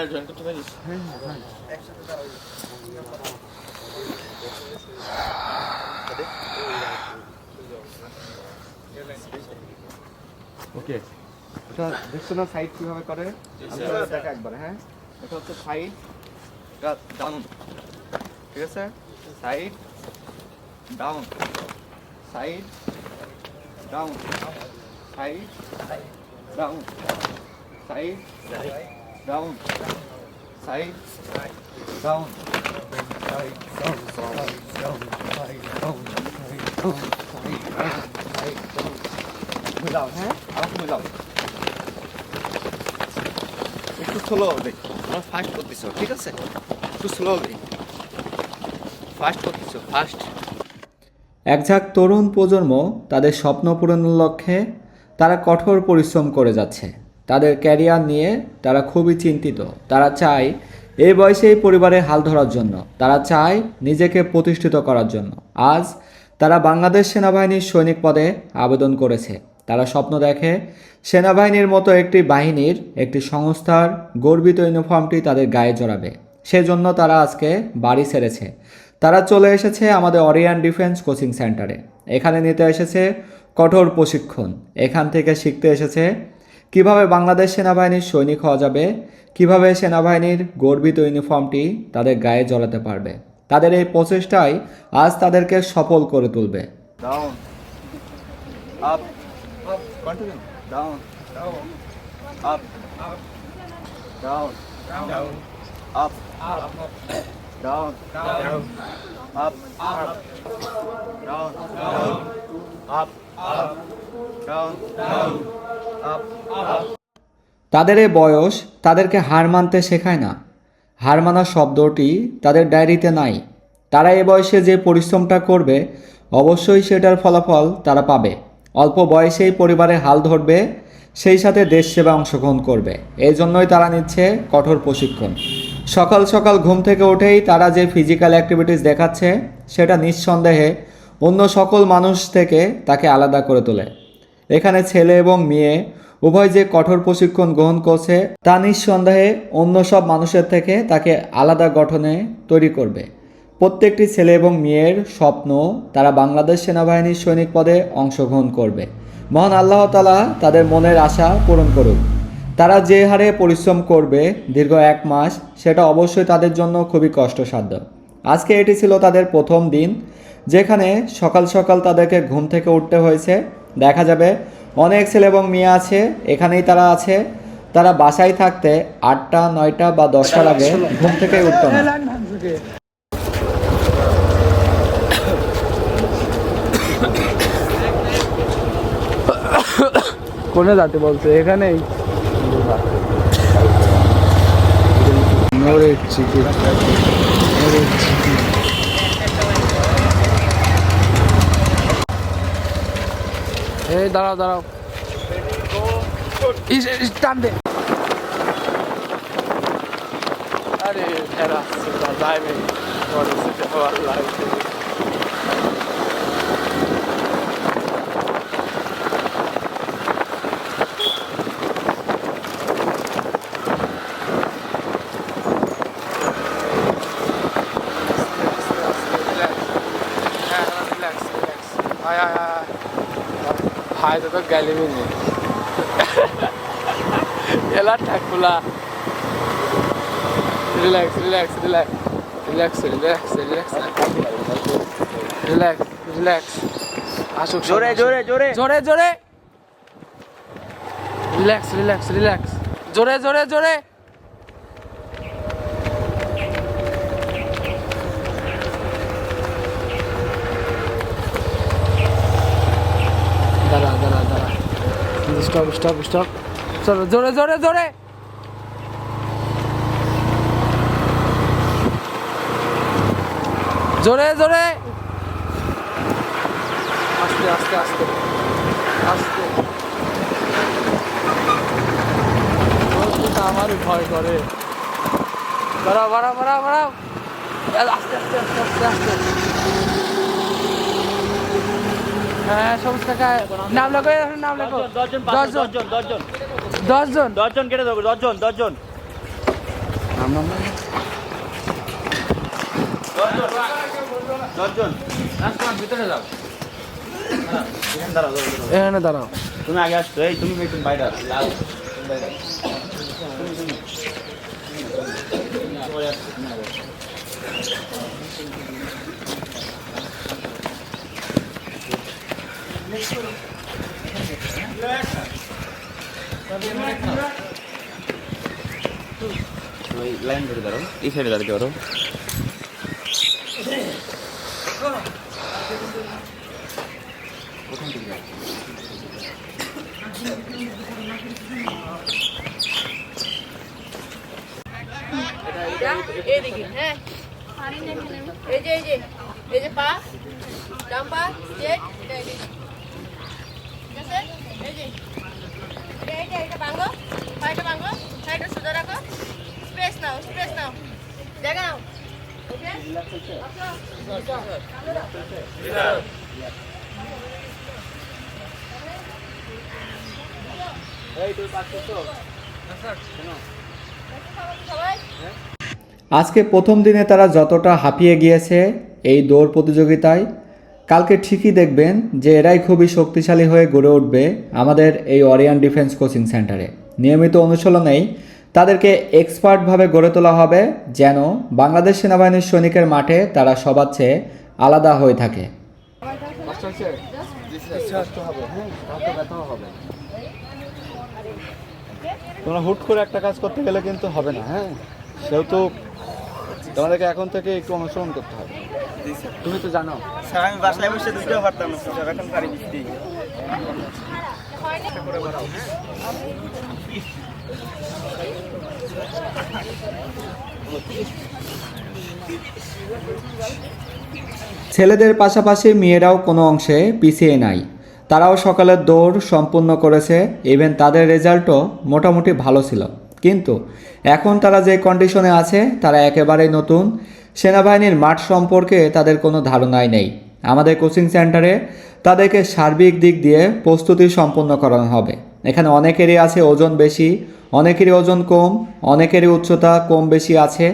Sir join করতে পারিস? ওকে এটা দেখছ না সাইড কীভাবে করে? দেখা একবার হ্যাঁ? এটা হচ্ছে সাইড ডাউন ঠিক আছে? Side down side down side down side down side down মিলাও হ্যাঁ আমাকে একটু স্লো দেখ। আমার ফাস্ট করতেছ ঠিক আছে? একটু স্লো স্লোলি ফাস্ট করতেছ ফাস্ট এক ঝাঁক তরুণ প্রজন্ম তাদের স্বপ্ন পূরণের লক্ষ্যে তারা কঠোর পরিশ্রম করে যাচ্ছে। তাদের ক্যারিয়ার নিয়ে তারা খুবই চিন্তিত। তারা চায় এই বয়সে এই পরিবারের হাল ধরার জন্য। তারা চায় নিজেকে প্রতিষ্ঠিত করার জন্য। আজ তারা বাংলাদেশ সেনাবাহিনীর সৈনিক পদে আবেদন করেছে। তারা স্বপ্ন দেখে সেনাবাহিনীর মতো একটি বাহিনীর একটি সংস্থার গর্বিত ইউনিফর্মটি তাদের গায়ে জড়াবে। সেজন্য তারা আজকে বাড়ি ছেড়েছে। তারা চলে এসেছে আমাদের অরিয়ান ডিফেন্স কোচিং সেন্টারে। এখানে নিতে এসেছে কঠোর প্রশিক্ষণ। এখান থেকে শিখতে এসেছে কীভাবে বাংলাদেশ সেনাবাহিনীর সৈনিক হওয়া যাবে? কীভাবে সেনাবাহিনীর গর্বিত ইউনিফর্মটি তাদের গায়ে জড়াতে পারবে? তাদের এই প্রচেষ্টাই আজ তাদেরকে সফল করে তুলবে। ডাউন তাদের এই বয়স তাদেরকে হার মানতে শেখায় না। হার মানার শব্দটি তাদের ডায়েরিতে নাই। তারা এ বয়সে যে পরিশ্রমটা করবে, অবশ্যই সেটার ফলাফল তারা পাবে। অল্প বয়সেই পরিবারে হাল ধরবে, সেই সাথে দেশ সেবা অংশগ্রহণ করবে। এই জন্যই তারা নিচ্ছে কঠোর প্রশিক্ষণ। সকাল সকাল ঘুম থেকে উঠেই তারা যে ফিজিক্যাল অ্যাক্টিভিটিস দেখাচ্ছে, সেটা নিঃসন্দেহে অন্য সকল মানুষ থেকে তাকে আলাদা করে তোলে। এখানে ছেলে এবং মেয়ে, উভয় যে কঠোর প্রশিক্ষণ গ্রহণ করছে, তা নিঃসন্দেহে অন্য সব মানুষের থেকে তাকে আলাদা গঠনে তৈরি করবে। প্রত্যেকটি ছেলে এবং মেয়ের স্বপ্ন তারা বাংলাদেশ সেনাবাহিনীর সৈনিক পদে অংশগ্রহণ করবে। মহান আল্লাহ তালা তাদের মনের আশা পূরণ করুক। তারা যে হারে পরিশ্রম করবে দীর্ঘ এক মাস, সেটা অবশ্যই তাদের জন্য খুবই কষ্টসাধ্য। আজকে এটি ছিল তাদের প্রথম দিন। যেখানে সকাল সকাল তাদেরকে ঘুম থেকে উঠতে হয়েছে। দেখা যাবে অনেক ছেলে এবং মেয়ে আছে এখানেই তারা আছে। তারা বাসায় থাকতে আটটা নয়টা বা দশটার আগে ঘুম থেকে উঠতো না। কোনে যাতে বলছে? এখানেই। চিকেন চিকেন এই দাঁড়াও দাঁড়াও। টান দে। আরে ফেরা যাইবে হাই তো তো গেলি মিনি। এলা ঠাকুলা relax relax relax relax relax relax relax relax আসুক জোরে জোরে জোরে। জোরে জোরে। রিল্যাক্স রিল্যাক্স রিল্যাক্স জোরে জোরে জোরে দাঁড়া দাঁড়া দাঁড়া স্টপ স্টপ স্টপ চলো জোরে জোরে জোরে। জোরে জোরে। আস্তে আস্তে আস্তে। আস্তে। আমারই ভয় করে। বাড়াও বাড়াও বাড়াও বাড়াও। আস্তে আস্তে আস্তে আস্তে আস্তে। হ্যাঁ সবুজ কাকা নাম লেখো নাম লেখো দশজন দশজন দশজন দশজন দশজন কেটে দেবো দশজন দশজন এখানে দাঁড়াও তুমি আগে আসছো এই তুমি বাইরে আসছো ওই লাইন ধরে দাঁড়াও এই সাইডে দাঁড়াতে পারো এদিকে হ্যাঁ এই যে এই যে এই যে পা ডান পা স্ট্রেট আজকে প্রথম দিনে তারা যতটা হাঁপিয়ে গিয়েছে এই দৌড় প্রতিযোগিতায় কালকে ঠিকই দেখবেন যে এরাই খুবই শক্তিশালী হয়ে গড়ে উঠবে আমাদের এই অরিয়ান ডিফেন্স কোচিং সেন্টারে নিয়মিত অনুশীলনেই তাদেরকে এক্সপার্টভাবে গড়ে তোলা হবে যেন বাংলাদেশ সেনাবাহিনীর সৈনিকের মাঠে তারা সবার চেয়ে আলাদা হয়ে থাকে। তোমরা হুট করে একটা কাজ করতে গেলে কিন্তু হবে না হ্যাঁ? সেহেতু তোমাদেরকে এখন থেকে একটু অনুসরণ করতে হবে। তুমি তো জানো। স্যার আমি বাসায় বসে দুটো পারতাম না স্যার এখন পারি ছেলেদের পাশাপাশি মেয়েরাও কোনো অংশে পিছিয়ে নাই। তারাও সকালের দৌড় সম্পূর্ণ করেছে ইভেন তাদের রেজাল্টও মোটামুটি ভালো ছিল। কিন্তু এখন তারা যে কন্ডিশনে আছে, তারা একেবারেই নতুন। সেনাবাহিনীর মাঠ সম্পর্কে তাদের কোনো ধারণাই নেই। আমাদের কোচিং সেন্টারে তাদেরকে সার্বিক দিক দিয়ে প্রস্তুতি সম্পন্ন করানো হবে। এখানে অনেকেরই আছে ওজন বেশি, অনেকেরই ওজন কম, অনেকেরই উচ্চতা কম বেশি আছে।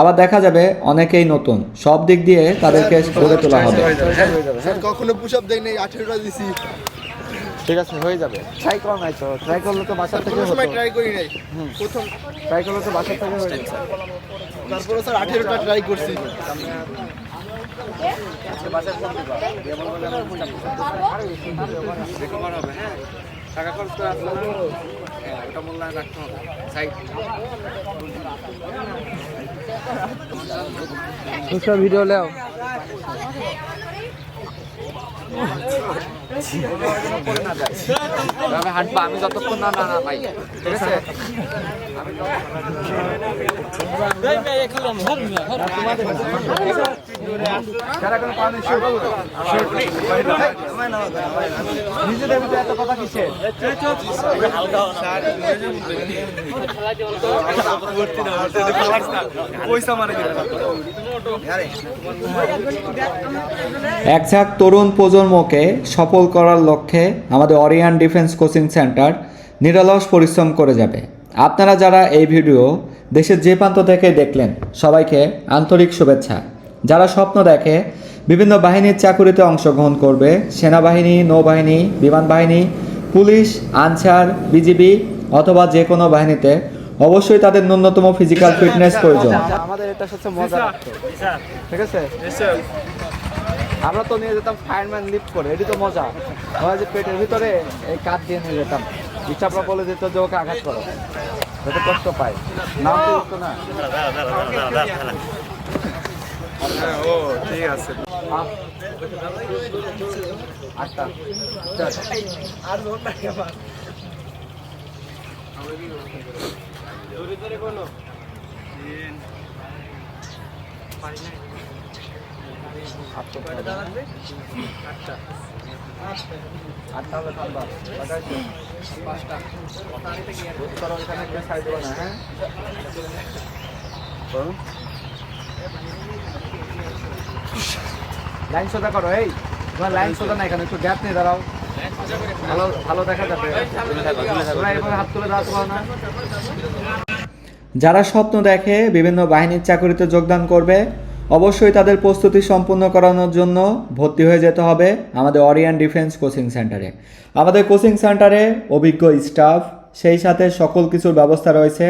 আবার দেখা যাবে অনেকেই নতুন। সব দিক দিয়ে তাদেরকে গড়ে তোলা হবে। কখনো পুশ আপ আঠেরোটা দিছি। ঠিক আছে হয়ে যাবে। ট্রাই করো নাই তো ট্রাই করলে তো বাসা থেকে হতো। ট্রাই করি নাই। প্রথম ট্রাই করলে তো বাসা থেকে হয়ে তারপরে স্যার আঠেরোটা ট্রাই করছি। হবে টাকা খরচ করে আসলে ওটা মূল্যায়ন রাখতে হবে সাইড ভিডিও লেও আমি হাঁটবো আমি যতক্ষণ না না না ভাই। ঠিক আছে? নিজেদের ভিতরে এত কথা ঝাঁক তরুণ প্রজন্মকে সফল করার লক্ষ্যে আমাদের অরিয়ান ডিফেন্স কোচিং সেন্টার নিরলস পরিশ্রম করে যাবে। আপনারা যারা এই ভিডিও দেশের যে প্রান্ত থেকে দেখলেন, সবাইকে আন্তরিক শুভেচ্ছা। যারা স্বপ্ন দেখে বিভিন্ন বাহিনীর চাকুরিতে অংশগ্রহণ করবে সেনাবাহিনী নৌবাহিনী বিমান বাহিনী পুলিশ আনসার বিজিবি অথবা যে কোনো বাহিনীতে অবশ্যই তাদের ন্যূনতম ফিজিক্যাল ফিটনেস প্রয়োজন। আমাদের এটা হচ্ছে মজা ঠিক আছে? আমরা তো নিয়ে যেতাম ফায়ারম্যান লিফট করে এটি তো মজা। হয় যে পেটের ভিতরে এই কাঠ দিয়ে নিয়ে যেতাম ইচ্ছাপড়া বলে দিত যে ওকে আঘাত করো যাতে কষ্ট পায়। নাম তো না? ও ঠিক আছে আটটা আটটা হলে এখানে কেউ ছাড় দিবে না, হ্যাঁ? লাইন সোজা করো, এই। তোমার লাইন সোজা না, এখানে একটু গ্যাপ নিয়ে দাঁড়াও। ভালো ভালো দেখা যাবে। তোমরা এভাবে হাত তুলে দাঁড়াতে পারো না। যারা স্বপ্ন দেখে বিভিন্ন বাহিনীর চাকরিতে যোগদান করবে, অবশ্যই তাদের প্রস্তুতি সম্পূর্ণ করানোর জন্য ভর্তি হয়ে যেতে হবে আমাদের অরিয়ান ডিফেন্স কোচিং সেন্টারে আমাদের কোচিং সেন্টারে অভিজ্ঞ স্টাফ সেই সাথে সকল কিছুর ব্যবস্থা রয়েছে।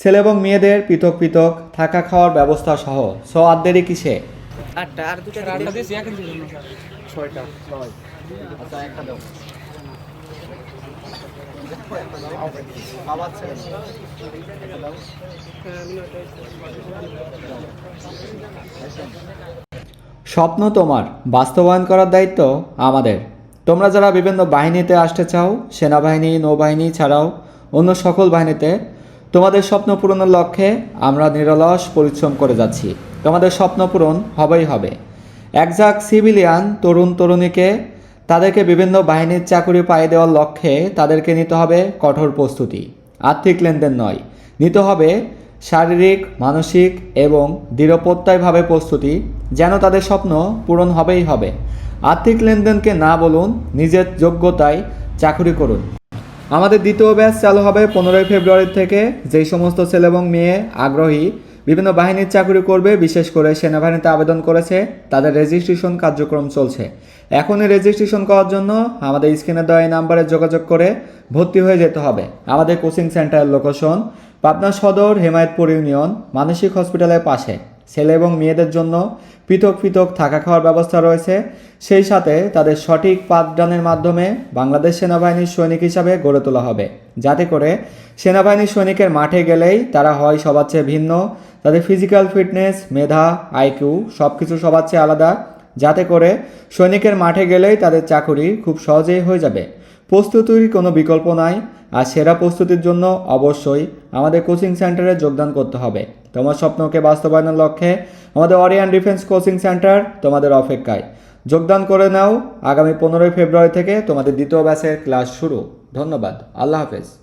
ছেলে এবং মেয়েদের পৃথক পৃথক থাকা খাওয়ার ব্যবস্থা সহ। সো আর দেরি কিসে? ছয়টা ছয়। আচ্ছা একটা দাও। স্বপ্ন তোমার বাস্তবায়ন করার দায়িত্ব আমাদের। তোমরা যারা বিভিন্ন বাহিনীতে আসতে চাও সেনাবাহিনী নৌবাহিনী ছাড়াও অন্য সকল বাহিনীতে তোমাদের স্বপ্ন পূরণের লক্ষ্যে আমরা নিরলস পরিশ্রম করে যাচ্ছি। তোমাদের স্বপ্ন পূরণ হবেই হবে। একজাক সিভিলিয়ান তরুণ তরুণীকে তাদেরকে বিভিন্ন বাহিনীর চাকরি পাইয়ে দেওয়ার লক্ষ্যে তাদেরকে নিতে হবে কঠোর প্রস্তুতি। আর্থিক লেনদেন নয়, নিতে হবে শারীরিক, মানসিক এবং দৃঢ়প্রত্যয়ভাবে প্রস্তুতি যেন তাদের স্বপ্ন পূরণ হবেই হবে। আর্থিক লেনদেনকে না বলুন, নিজের যোগ্যতায় চাকুরি করুন। আমাদের দ্বিতীয় ব্যাচ চালু হবে পনেরোই ফেব্রুয়ারি থেকে। যেই সমস্ত ছেলে এবং মেয়ে আগ্রহী বিভিন্ন বাহিনীর চাকরি করবে, বিশেষ করে সেনাবাহিনীতে আবেদন করেছে, তাদের রেজিস্ট্রেশন কার্যক্রম চলছে। এখনই রেজিস্ট্রেশন করার জন্য আমাদের স্ক্রিনে দেওয়া এই নাম্বারে যোগাযোগ করে ভর্তি হয়ে যেতে হবে। আমাদের কোচিং সেন্টারের লোকেশন পাবনা সদর, হেমায়তপুর ইউনিয়ন, মানসিক হসপিটালের পাশে। ছেলে এবং মেয়েদের জন্য পৃথক পৃথক থাকা খাওয়ার ব্যবস্থা রয়েছে। সেই সাথে তাদের সঠিক পাঠদানের মাধ্যমে বাংলাদেশ সেনাবাহিনীর সৈনিক হিসাবে গড়ে তোলা হবে। যাতে করে সেনাবাহিনীর সৈনিকের মাঠে গেলেই তারা হয় সবার চেয়ে ভিন্ন তাদের ফিজিক্যাল ফিটনেস মেধা আইকিউ সব কিছু সবার চেয়ে আলাদা। যাতে করে সৈনিকের মাঠে গেলেই তাদের চাকুরি খুব সহজেই হয়ে যাবে। প্রস্তুতির কোনো বিকল্প নাই, আর সেরা প্রস্তুতির জন্য অবশ্যই আমাদের কোচিং সেন্টারে যোগদান করতে হবে। তোমার স্বপ্নকে বাস্তবায়নের লক্ষ্যে আমাদের অরিয়ান ডিফেন্স কোচিং সেন্টার তোমাদের অপেক্ষায়। যোগদান করে নাও, আগামী পনেরোই ফেব্রুয়ারি থেকে তোমাদের দ্বিতীয় ব্যাচের ক্লাস শুরু। ধন্যবাদ। আল্লাহ হাফেজ।